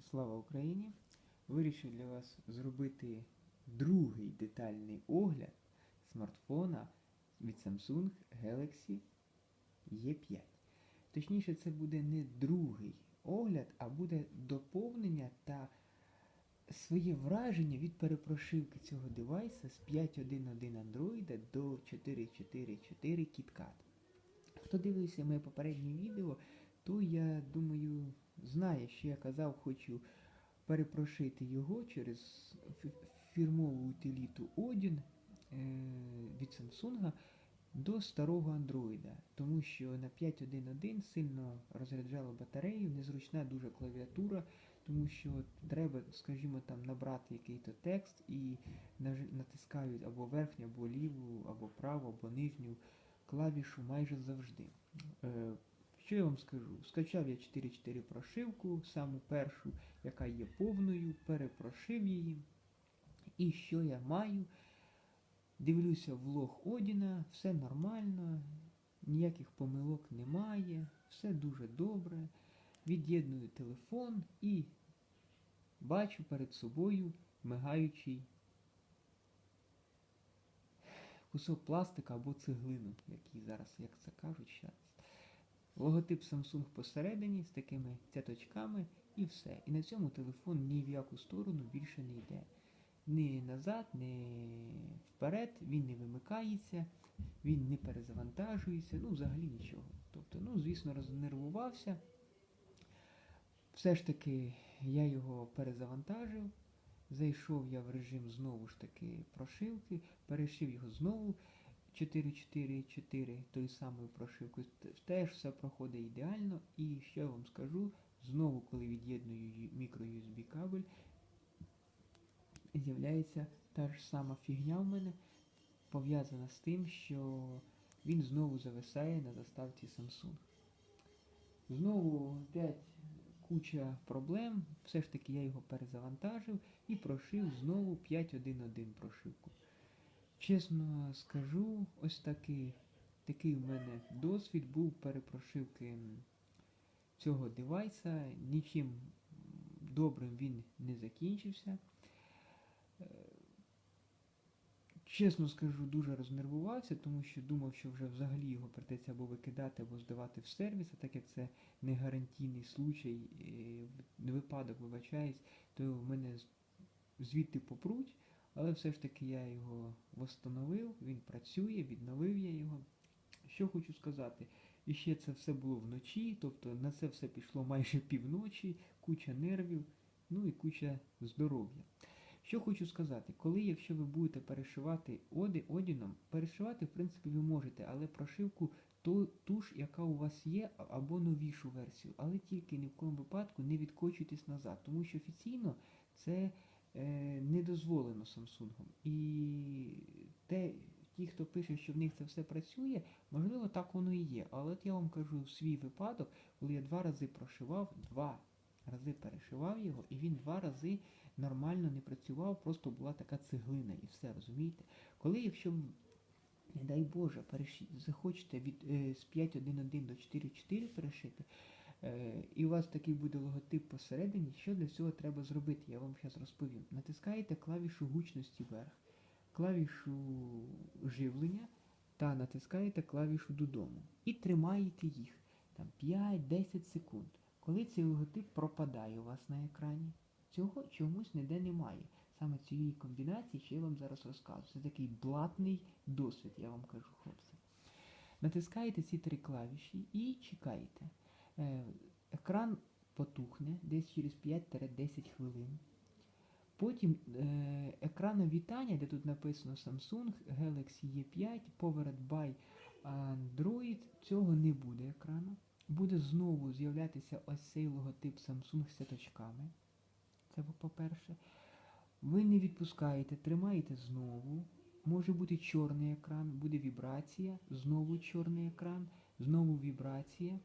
Слава Україні! Вирішив для вас зробити другий детальний огляд смартфона від Samsung Galaxy E5. Точніше, це буде не другий огляд, а буде доповнення та своє враження від перепрошивки цього девайса з 5.1.1 Android до 4.4.4 KitKat. Хто дивився моє попереднє відео, то я думаю, знає, що я казав, хочу перепрошити його через фірмову утиліту Odin е, від Samsung до старого Android, тому що на 5.1.1 сильно розряджала батарею, незручна дуже клавіатура, тому що треба, скажімо, там набрати якийсь текст і натискають або верхню, або ліву, або праву, або нижню клавішу майже завжди. Що я вам скажу? Скачав я 4.4 прошивку, саму першу, яка є повною, перепрошив її. І що я маю? Дивлюся влог Одіна, все нормально, ніяких помилок немає, все дуже добре. Від'єдную телефон і бачу перед собою мигаючий кусок пластика або цеглину, який зараз, як це кажуть зараз. Логотип Samsung посередині з такими цяточками і все. І на цьому телефон ні в яку сторону більше не йде. Ні назад, ні вперед, він не вимикається, він не перезавантажується, ну взагалі нічого. Тобто, ну, звісно, рознервувався. Все ж таки я його перезавантажив. Зайшов я в режим знову ж таки прошивки, перешив його знову 4.4.4 тою самою прошивкою. Теж все проходить ідеально. І що я вам скажу, знову, коли від'єдную мікро-USB кабель, з'являється та ж сама фігня в мене, пов'язана з тим, що він знову зависає на заставці Samsung. Знову опять куча проблем. Все ж таки я його перезавантажив і прошив знову 5.1.1 прошивку. Чесно скажу, ось такий, такий в мене досвід був перепрошивки цього девайса. Нічим добрим він не закінчився. Е, Чесно скажу, дуже рознервувався, тому що думав, що вже взагалі його придеться або викидати, або здавати в сервіс, а так як це не гарантійний случай, е, в- випадок, вибачаюсь, то в мене звідти попруть, але все ж таки я його восстановив, він працює, відновив я його. Що хочу сказати, і ще це все було вночі, тобто на це все пішло майже півночі, куча нервів, ну і куча здоров'я. Що хочу сказати, коли, якщо ви будете перешивати оди одіном, перешивати, в принципі, ви можете, але прошивку ту, ту ж, яка у вас є, або новішу версію, але тільки ні в коєму випадку не відкочуйтесь назад, тому що офіційно це не дозволено Samsung. І те, ті, хто пише, що в них це все працює, можливо, так воно і є. Але от я вам кажу свій випадок, коли я два рази прошивав, два рази перешивав його, і він два рази нормально не працював, просто була така цеглина і все, розумієте? Коли, якщо не дай Боже, переші, захочете від е, з 5.1.1 до 4.4 перешити, е, і у вас такий буде логотип посередині, що для цього треба зробити, я вам зараз розповім. Натискаєте клавішу гучності вверх, клавішу живлення та натискаєте клавішу додому. І тримаєте їх там 5-10 секунд. Коли цей логотип пропадає у вас на екрані, цього чомусь ніде немає. Саме цієї комбінації, що я вам зараз розказую. Це такий блатний досвід, я вам кажу, хлопці. Натискаєте ці три клавіші і чекаєте. Е, Екран потухне десь через 5-10 хвилин. Потім е, екраном вітання, де тут написано Samsung Galaxy E5 Powered by Android, цього не буде екрану. Буде знову з'являтися ось цей логотип Samsung з цяточками. Це по-перше. Ви не відпускаєте, тримаєте знову. Може бути чорний екран, буде вібрація, знову чорний екран, знову вібрація.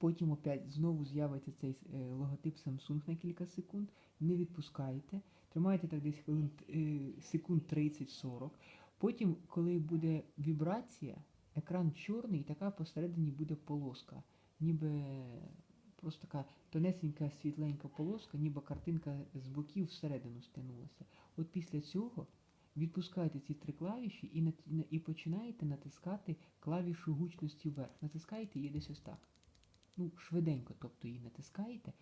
Потім опять знову з'явиться цей е, логотип Samsung на кілька секунд. Не відпускаєте. Тримаєте так десь хвилин е, секунд 30-40. Потім, коли буде вібрація, екран чорний і така посередині буде полоска. Ніби просто така тонесенька світленька полоска, ніби картинка з боків всередину стягнулася. От після цього відпускаєте ці три клавіші і, і починаєте натискати клавішу гучності вверх. Натискаєте її десь ось так. Ну, швиденько, тобто її натискаєте.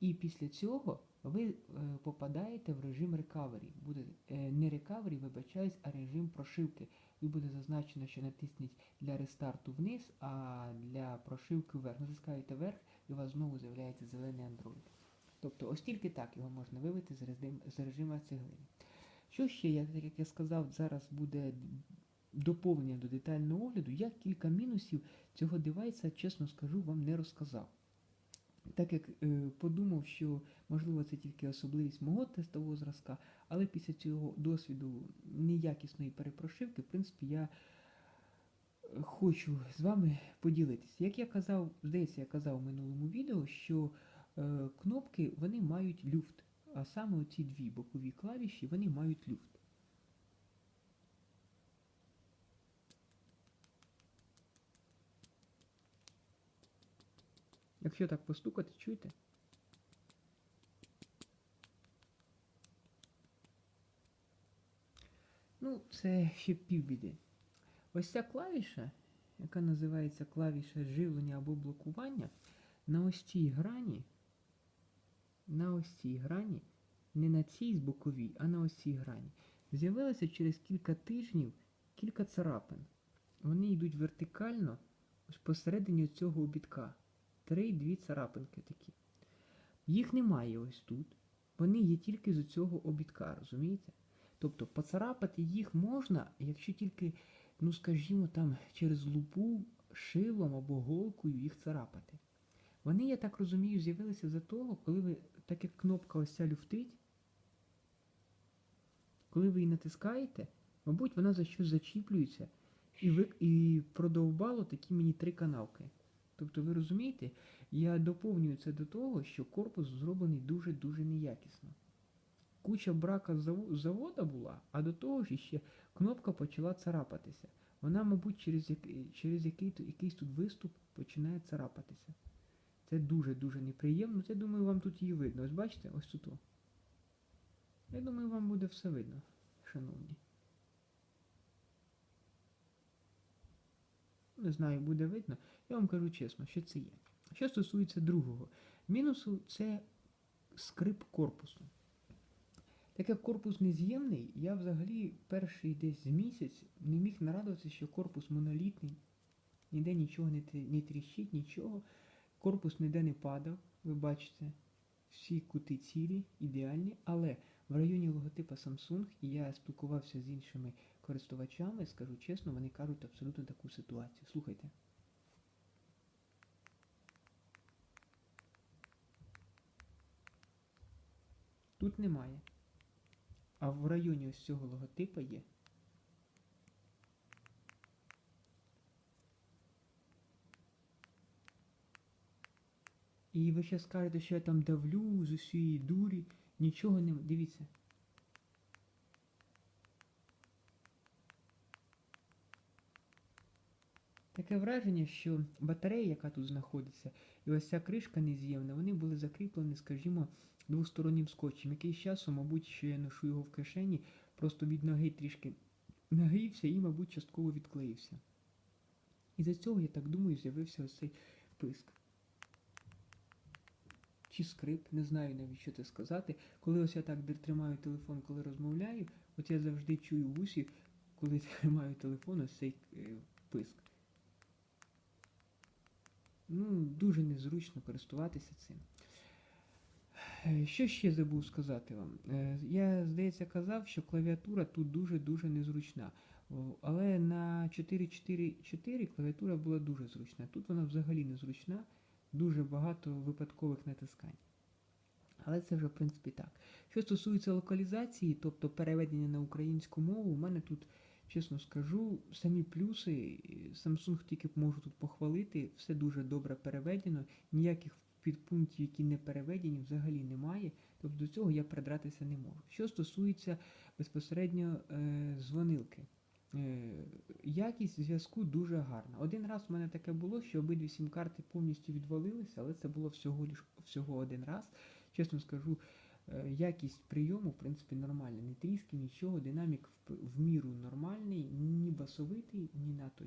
І після цього ви е, попадаєте в режим recovery. Буде е, не recovery, вибачаюсь, а режим прошивки. І буде зазначено, що натисніть для рестарту вниз, а для прошивки вверх. Натискаєте вверх і у вас знову з'являється зелений Android. Тобто ось тільки так його можна вивести з режим, з режима цеглини. Що ще, як я сказав, зараз буде доповнення до детального огляду. Я кілька мінусів цього девайса, чесно скажу, вам не розказав. Так як е, подумав, що можливо це тільки особливість мого тестового зразка, але після цього досвіду неякісної перепрошивки, в принципі, я е, хочу з вами поділитися. Як я казав, здається, я казав у минулому відео, що е, кнопки вони мають люфт, а саме оці дві бокові клавіші вони мають люфт. Якщо так постукати, чуєте? Ну, це ще півбіди. Ось ця клавіша, яка називається клавіша живлення або блокування, на ось цій грані, на ось цій грані, не на цій боковій, а на ось цій грані, з'явилося через кілька тижнів кілька царапин. Вони йдуть вертикально ось посередині цього обідка. Три-дві царапинки такі. Їх немає ось тут. Вони є тільки з цього обідка, розумієте? Тобто поцарапати їх можна, якщо тільки, ну скажімо, там через лупу, шилом або голкою їх царапати. Вони, я так розумію, з'явилися за того, коли ви, так як кнопка ось ця люфтить, коли ви її натискаєте, мабуть, вона за щось зачіплюється і, ви, і продовбало такі мені три канавки. Тобто, ви розумієте, я доповнюю це до того, що корпус зроблений дуже-дуже неякісно. Куча брака завода була, а до того ж ще кнопка почала царапатися. Вона, мабуть, через, який, через який, якийсь тут виступ починає царапатися. Це дуже-дуже неприємно. Це, думаю, вам тут її видно. Ось бачите, ось тут. Я думаю, вам буде все видно, шановні. Не знаю, буде видно. Я вам кажу чесно, що це є. Що стосується другого мінусу, це скрип корпусу. Так як корпус нез'ємний, я взагалі перший десь місяць не міг нарадуватися, що корпус монолітний, ніде нічого не, тріщить, нічого. Корпус ніде не падав, ви бачите, всі кути цілі, ідеальні, але в районі логотипа Samsung, і я спілкувався з іншими користувачами, скажу чесно, вони кажуть абсолютно таку ситуацію. Слухайте. Тут немає. А в районі ось цього логотипа є. І ви ще скажете, що я там давлю з усієї дурі. Нічого не. Дивіться. Таке враження, що батарея, яка тут знаходиться, і ось ця кришка нез'ємна, вони були закріплені, скажімо, двостороннім скотчем. Якийсь часу, мабуть, що я ношу його в кишені, просто від ноги трішки нагрівся і, мабуть, частково відклеївся. І за цього, я так думаю, з'явився ось цей писк. Чи скрип, не знаю навіть що це сказати. Коли ось я так тримаю телефон, коли розмовляю, от я завжди чую в усі, коли тримаю телефон, ось цей е, писк. Ну, дуже незручно користуватися цим. Е, Що ще забув сказати вам? Е, Я, здається, казав, що клавіатура тут дуже-дуже незручна. Але на 4.4.4 клавіатура була дуже зручна. Тут вона взагалі незручна, дуже багато випадкових натискань. Але це вже, в принципі, так. Що стосується локалізації, тобто переведення на українську мову, у мене тут, чесно скажу, самі плюси. Samsung тільки можу тут похвалити, все дуже добре переведено, ніяких підпунктів, які не переведені, взагалі немає. Тобто до цього я придратися не можу. Що стосується безпосередньо е, дзвонилки. Е, Якість зв'язку дуже гарна. Один раз в мене таке було, що обидві сім-карти повністю відвалилися, але це було всього лиш всього один раз. Чесно скажу, якість прийому, в принципі, нормальна. Не тріски, нічого, динамік в, міру нормальний, ні басовитий, ні надто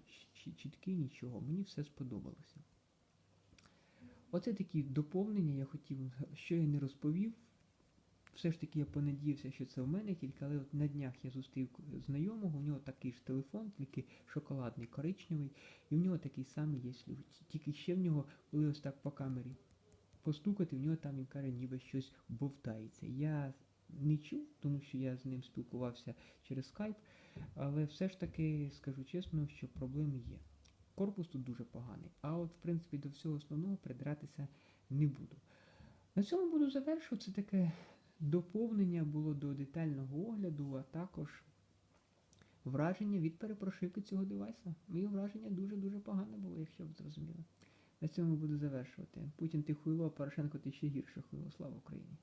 чіткий, нічого. Мені все сподобалося. Оце такі доповнення я хотів, що я не розповів. Все ж таки я понадіявся, що це в мене тільки, але от на днях я зустрів знайомого, у нього такий ж телефон, тільки шоколадний, коричневий, і в нього такий самий є люд. Тільки ще в нього, коли ось так по камері постукати, в нього там він каже, ніби щось бовтається. Я не чув, тому що я з ним спілкувався через скайп, але все ж таки скажу чесно, що проблеми є. Корпус тут дуже поганий, а от в принципі до всього основного придиратися не буду. На цьому буду завершувати. Це таке доповнення було до детального огляду, а також враження від перепрошивки цього девайса. Моє враження дуже-дуже погане було, якщо ви зрозуміли. На цьому буду завершувати. Путін ти хуйло, а Порошенко ти ще гірше хуйло. Слава Україні!